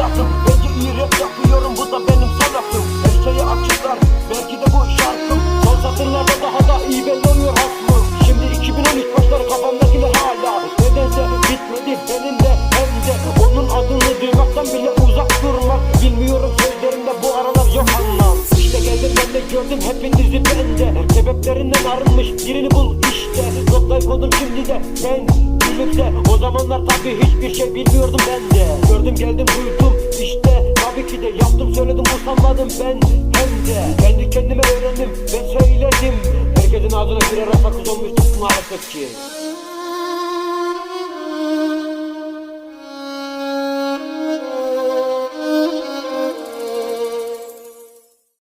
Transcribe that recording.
hayatım. Bence iyi rap yapıyorum bu da benim sanatım Her şeyi açıklar belki de bu şarkım. Son satırlarda daha da iyi belli oluyor hasmım. Şimdi 2013 başları kafamdakiler hala. Nedense bitmedi benim de hem duymaktan bile uzak durmak Bilmiyorum sözlerimde bu aralar yok anlam. İşte geldim ben de gördüm hepinizi bende. Sebeplerinden arınmış birini bul işte. Noktayı koydum şimdi de ben Gülümse o zamanlar tabii hiçbir şey bilmiyordum ben de. Gördüm geldim duydum işte. Tabii ki de Yaptım söyledim usanmadım ben hem de. Kendi kendime öğrendim ve söyledim. Herkesin ağzına birer sakız olmuştuk maalesef ki